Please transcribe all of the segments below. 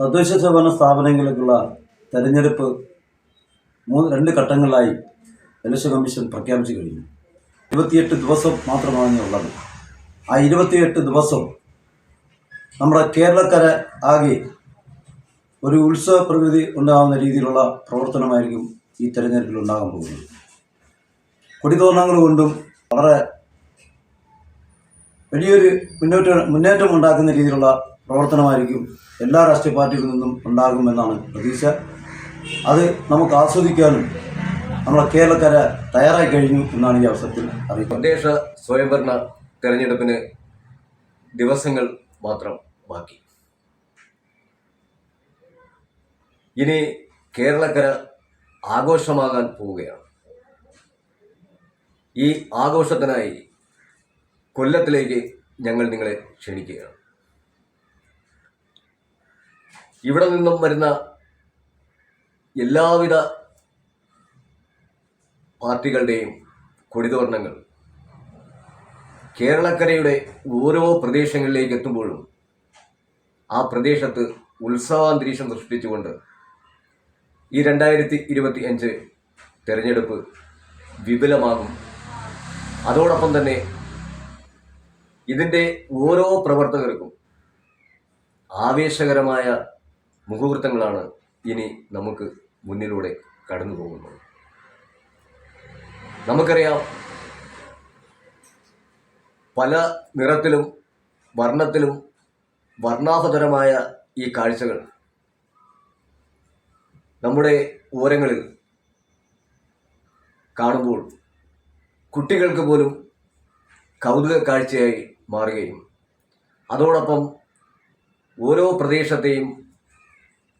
തദ്ദേശ സ്വയംഭരണ സ്ഥാപനങ്ങളിലേക്കുള്ള തെരഞ്ഞെടുപ്പ് മൂന്ന് രണ്ട് ഘട്ടങ്ങളിലായി ഇലക്ഷൻ കമ്മീഷൻ പ്രഖ്യാപിച്ചു കഴിഞ്ഞു. ഇരുപത്തിയെട്ട് ദിവസം മാത്രമാണ് ഉള്ളത്. ആ ഇരുപത്തിയെട്ട് ദിവസം നമ്മുടെ കേരളക്കര ആകെ ഒരു ഉത്സവ പ്രകൃതി ഉണ്ടാകുന്ന രീതിയിലുള്ള പ്രവർത്തനമായിരിക്കും ഈ തെരഞ്ഞെടുപ്പിൽ ഉണ്ടാകാൻ പോകുന്നത്. കൊടിതോരണങ്ങൾ കൊണ്ടും വളരെ വലിയൊരു മുന്നോട്ട് മുന്നേറ്റം ഉണ്ടാക്കുന്ന രീതിയിലുള്ള പ്രവർത്തനമായിരിക്കും. എല്ലാ രാഷ്ട്രീയ പാർട്ടികളിൽ നിന്നും ഉണ്ടാകുമെന്നാണ് പ്രതീക്ഷ. അത് നമുക്ക് ആസ്വദിക്കാനും നമ്മളെ കേരളക്കര തയ്യാറായി കഴിഞ്ഞു എന്നാണ് ഈ അവസരത്തിൽ അറിയിക്കുന്നത് തദ്ദേശ സ്വയംഭരണ തെരഞ്ഞെടുപ്പിന് ദിവസങ്ങൾ മാത്രം ബാക്കി. ഇനി കേരളക്കര ആഘോഷമാകാൻ പോവുകയാണ്. ഈ ആഘോഷത്തിനായി കൊല്ലത്തിലേക്ക് ഞങ്ങൾ നിങ്ങളെ ക്ഷണിക്കുകയാണ്. ഇവിടെ നിന്നും വരുന്ന എല്ലാവിധ പാർട്ടികളുടെയും കൊടിതോരണങ്ങൾ കേരളക്കരയുടെ ഓരോ പ്രദേശങ്ങളിലേക്ക് എത്തുമ്പോഴും ആ പ്രദേശത്ത് ഉത്സവാന്തരീക്ഷം സൃഷ്ടിച്ചുകൊണ്ട് ഈ രണ്ടായിരത്തി ഇരുപത്തി അഞ്ച് തെരഞ്ഞെടുപ്പ് വിപുലമാകും. അതോടൊപ്പം തന്നെ ഇതിന്റെ ഓരോ പ്രവർത്തകർക്കും ആവേശകരമായ മുഹൂർത്തങ്ങളാണ് ഇനി നമുക്ക് മുന്നിലൂടെ കടന്നു പോകുന്നത്. നമുക്കറിയാം പല നിറത്തിലും വർണത്തിലും വർണാഭതരമായ ഈ കാഴ്ചകൾ നമ്മുടെ ഓരങ്ങളിൽ കാണുമ്പോൾ കുട്ടികൾക്ക് പോലും കൗതുക കാഴ്ചയായി മാറുകയും അതോടൊപ്പം ഓരോ പ്രദേശത്തെയും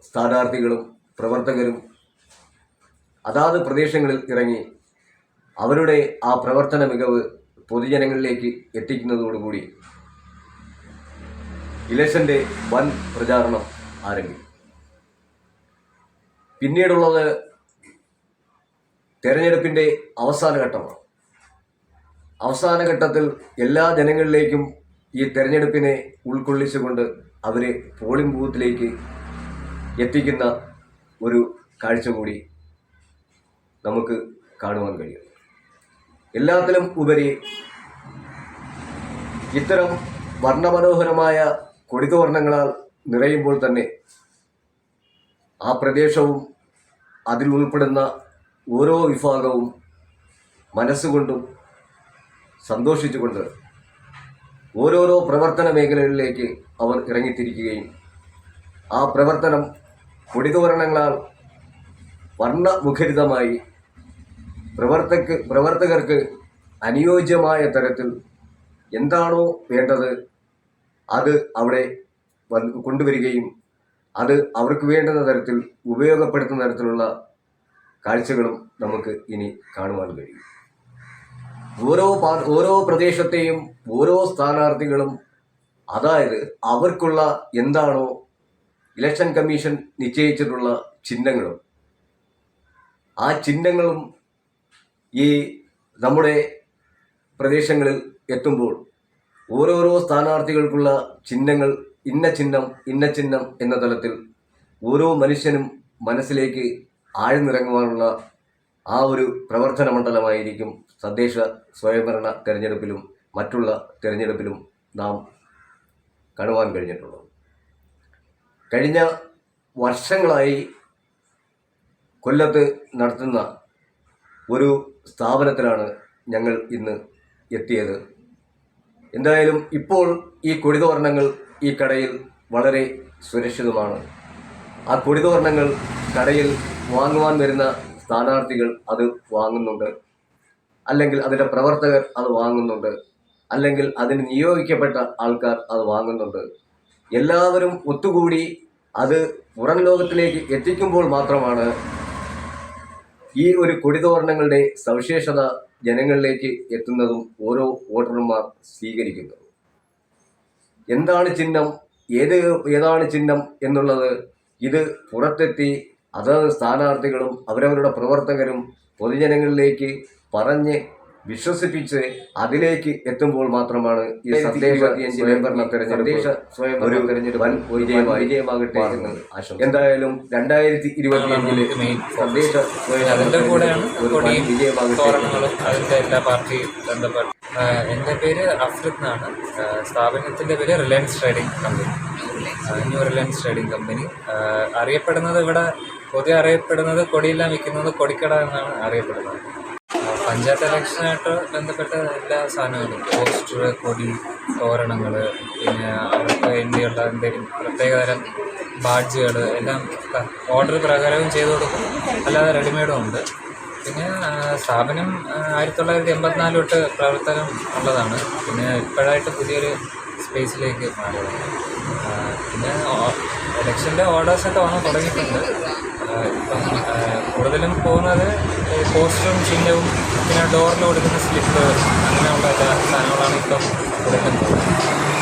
സ്ഥാനാർത്ഥികളും പ്രവർത്തകരും അതാത് പ്രദേശങ്ങളിൽ ഇറങ്ങി അവരുടെ ആ പ്രവർത്തന മികവ് പൊതുജനങ്ങളിലേക്ക് എത്തിക്കുന്നതോടുകൂടി ഇലക്ഷന്റെ വൻ പ്രചാരണം ആരംഭിക്കും. പിന്നീടുള്ളത് തെരഞ്ഞെടുപ്പിന്റെ അവസാന ഘട്ടമാണ്. അവസാന ഘട്ടത്തിൽ എല്ലാ ജനങ്ങളിലേക്കും ഈ തെരഞ്ഞെടുപ്പിനെ ഉൾക്കൊള്ളിച്ചുകൊണ്ട് അവരെ പോളിംഗ് ബൂത്തിലേക്ക് എത്തിക്കുന്ന ഒരു കാഴ്ച കൂടി നമുക്ക് കാണുവാൻ കഴിയും. എല്ലാത്തിലും ഉപരി ഇത്തരം വർണമനോഹരമായ കൊടിതോരണങ്ങളാൽ നിറയുമ്പോൾ തന്നെ ആ പ്രദേശവും അതിൽ ഉൾപ്പെടുന്ന ഓരോ വിഭാഗവും മനസ്സുകൊണ്ടും സന്തോഷിച്ചുകൊണ്ട് ഓരോരോ പ്രവർത്തന മേഖലകളിലേക്ക് അവർ ഇറങ്ങിത്തിരിക്കുകയും ആ പ്രവർത്തനം കൊടിതോരണങ്ങളാൽ വർണമുഖരിതമായി പ്രവർത്തക പ്രവർത്തകർക്ക് അനുയോജ്യമായ തരത്തിൽ എന്താണോ വേണ്ടത് അത് അവിടെ കൊണ്ടുവരികയും അത് അവർക്ക് വേണ്ടുന്ന തരത്തിൽ ഉപയോഗപ്പെടുത്തുന്ന തരത്തിലുള്ള കാഴ്ചകളും നമുക്ക് ഇനി കാണുവാൻ കഴിയും. ഓരോ ഓരോ പ്രദേശത്തെയും ഓരോ സ്ഥാനാർത്ഥികളും അതായത് അവർക്കുള്ള എന്താണോ ഇലക്ഷൻ കമ്മീഷൻ നിശ്ചയിച്ചിട്ടുള്ള ചിഹ്നങ്ങളും ആ ചിഹ്നങ്ങളും ഈ നമ്മുടെ പ്രദേശങ്ങളിൽ എത്തുമ്പോൾ ഓരോരോ സ്ഥാനാർത്ഥികൾക്കുള്ള ചിഹ്നങ്ങൾ ഇന്ന ചിഹ്നം ഇന്ന ചിഹ്നം എന്ന തലത്തിൽ ഓരോ മനുഷ്യനും മനസ്സിലേക്ക് ആഴ്ന്നിറങ്ങുവാനുള്ള ആ ഒരു പ്രവർത്തന മണ്ഡലമായിരിക്കും തദ്ദേശ സ്വയംഭരണ തെരഞ്ഞെടുപ്പിലും മറ്റുള്ള തെരഞ്ഞെടുപ്പിലും നാം കാണുവാൻ കഴിഞ്ഞിട്ടുള്ളത്. കഴിഞ്ഞ വർഷങ്ങളായി കൊല്ലത്ത് നടത്തുന്ന ഒരു സ്ഥാപനത്തിലാണ് ഞങ്ങൾ ഇന്ന് എത്തിയത്. എന്തായാലും ഇപ്പോൾ ഈ കൊടിതോരണങ്ങൾ ഈ കടയിൽ വളരെ സുരക്ഷിതമാണ്. ആ കൊടിതോരണങ്ങൾ കടയിൽ വാങ്ങുവാൻ വരുന്ന സ്ഥാനാർത്ഥികൾ അത് വാങ്ങുന്നുണ്ട്. അല്ലെങ്കിൽ അതിന്റെ പ്രവർത്തകർ അത് വാങ്ങുന്നുണ്ട്. അല്ലെങ്കിൽ അതിന് നിയോഗിക്കപ്പെട്ട ആൾക്കാർ അത് വാങ്ങുന്നുണ്ട്. എല്ലാവരും ഒത്തുകൂടി അത് പുറം ലോകത്തിലേക്ക് എത്തിക്കുമ്പോൾ മാത്രമാണ് ഈ ഒരു കൊടിതോരണങ്ങളുടെ സവിശേഷത ജനങ്ങളിലേക്ക് എത്തുന്നതും ഓരോ വോട്ടർമാർ സ്വീകരിക്കുന്നതും. എന്താണ് ചിഹ്നം? ഏത് ഏതാണ് ചിഹ്നം എന്നുള്ളത് ഇത് പുറത്തെത്തി അതത് സ്ഥാനാർത്ഥികളും അവരവരുടെ പ്രവർത്തകരും പൊതുജനങ്ങളിലേക്ക് പറഞ്ഞ് വിശ്വസിപ്പിച്ച് അതിലേക്ക് എത്തുമ്പോൾ മാത്രമാണ് ഈ സ്വയംഭരണ തെരഞ്ഞെടുപ്പ് ഒരു വൻ വിജയമായി വിജയമാകട്ടെ എന്ന് എന്തായാലും രണ്ടായിരത്തി അതിന്റെ കൂടെയാണ് വിജയമാകട്ടെ അതിന്റെ എല്ലാ പാർട്ടിയും ബന്ധപ്പെട്ട എന്റെ പേര് അഫ്രിദ് എന്നാണ്. സ്ഥാപനത്തിന്റെ സ്ഥാപനത്തിന്റെ പേര് Reliance trading company. New Reliance trading company. അറിയപ്പെടുന്നത് ഇവിടെ പൊതുവെ അറിയപ്പെടുന്നത് കൊടിയെല്ലാം വിൽക്കുന്നത് കൊടിക്കട എന്നാണ് അറിയപ്പെടുന്നത്. പഞ്ചായത്ത് ഇലക്ഷനായിട്ട് ബന്ധപ്പെട്ട എല്ലാ സാധനങ്ങളും പോസ്റ്റർ കൊടി തോരണങ്ങൾ പിന്നെ അവർക്ക് വേണ്ടിയുള്ള എന്തെങ്കിലും പ്രത്യേകതരം ബാഡ്ജുകൾ എല്ലാം ഓർഡർ പ്രകാരവും ചെയ്തു കൊടുക്കും. അല്ലാതെ റെഡിമെയ്ഡും ഉണ്ട്. പിന്നെ സ്ഥാപനം ആയിരത്തി തൊള്ളായിരത്തി എൺപത്തിനാല് തൊട്ട് പ്രവർത്തനം ഉള്ളതാണ്. പിന്നെ ഇപ്പോഴായിട്ട് പുതിയൊരു സ്പേസിലേക്ക് മാറിയത്. പിന്നെ ഇലക്ഷന്റെ ഓർഡേഴ്സൊക്കെ വന്ന് തുടങ്ങിയിട്ടുണ്ട്. ഇപ്പം കൂടുതലും പോകുന്നത് പോസ്റ്ററും ചിഹ്നവും പിന്നെ ഡോറിൽ കൊടുക്കുന്ന സ്ലിപ്പ് അങ്ങനെയുള്ള സാധനങ്ങളാണ് ഇപ്പം കൂടുതലും പോകുന്നത്